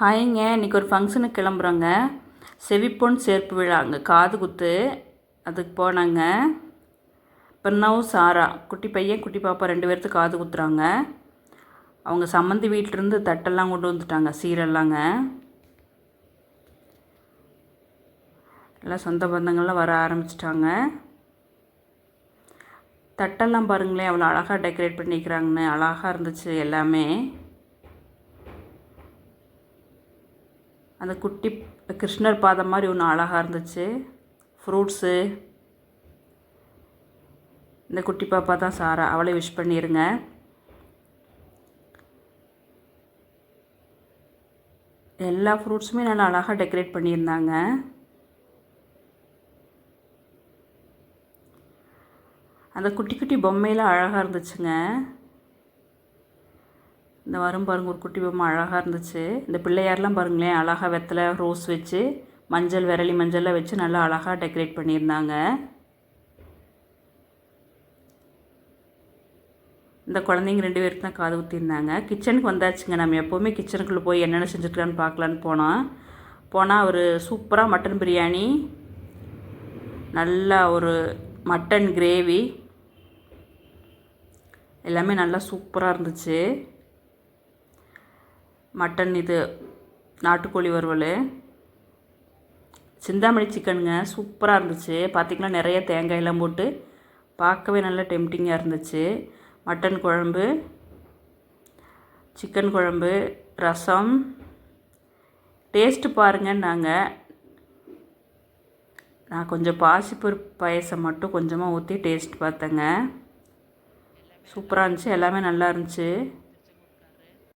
ஹாய்ங்க இன்றைக்கி ஒரு ஃபங்க்ஷனுக்கு கிளம்புறோங்க. செவிப்பொன் சேர்ப்பு விழா. அங்கே காது குத்து. அதுக்கு போனாங்க. பின்னவும் சாரா. குட்டி பையன் குட்டி பாப்பா ரெண்டு பேர்த்துக்கு காது குத்துறாங்க. அவங்க சம்மந்தி வீட்டிலேருந்து தட்டெல்லாம் கொண்டு வந்துட்டாங்க சீரெல்லாங்க. எல்லாம் சொந்த பந்தங்கள்லாம் வர ஆரம்பிச்சிட்டாங்க. தட்டெல்லாம் பாருங்களேன் அவ்வளோ அழகாக டெக்கரேட் பண்ணிக்கிறாங்கன்னு அழகாக இருந்துச்சு எல்லாமே. அந்த குட்டி கிருஷ்ணர் பாதம் மாதிரி ஒன்று அழகாக இருந்துச்சு. ஃப்ரூட்ஸு இந்த குட்டி பாப்பா தான் சாரா. அவளை விஷ் பண்ணிடுங்க எல்லா ஃப்ரூட்ஸுமே நல்லா அழகாக டெக்கரேட் பண்ணியிருந்தாங்க. அந்த குட்டி குட்டி பொம்மையெல்லாம் அழகாக இருந்துச்சுங்க. இந்த வரும் பாருங்கள் ஒரு குட்டி பொம்மை அழகாக இருந்துச்சு. இந்த பிள்ளையார்லாம் பாருங்களேன் அழகாக வெத்தலை ரோஸ் வச்சு மஞ்சள் விரலி மஞ்சள்லாம் வச்சு நல்லா அழகாக டெக்கரேட் பண்ணியிருந்தாங்க. இந்த குழந்தைங்க ரெண்டு பேருக்கு தான் காது ஊற்றிருந்தாங்க கிச்சனுக்கு வந்தாச்சுங்க நம்ம எப்போவுமே கிச்சனுக்குள்ளே போய் என்னென்ன செஞ்சுருக்கலான்னு பார்க்கலான்னு போனோம். போனால் ஒரு சூப்பராக மட்டன் பிரியாணி நல்லா ஒரு மட்டன் கிரேவி எல்லாமே நல்லா சூப்பராக இருந்துச்சு. மட்டன் இது நாட்டுக்கோழி வறுவல். சிந்தாமணி சிக்கனுங்க சூப்பராக இருந்துச்சு. பார்த்திங்கன்னா நிறைய தேங்காயெல்லாம் போட்டு. பார்க்கவே நல்ல டெம்டிங்காக இருந்துச்சு. மட்டன் குழம்பு சிக்கன் குழம்பு ரசம். டேஸ்ட்டு பாருங்கன்னாங்க. நான் கொஞ்சம் பாசிப்பருப்பு பாயசம் மட்டும் கொஞ்சமாக ஊற்றி டேஸ்ட் பார்த்தேங்க. சூப்பராக இருந்துச்சு எல்லாமே நல்லா இருந்துச்சு.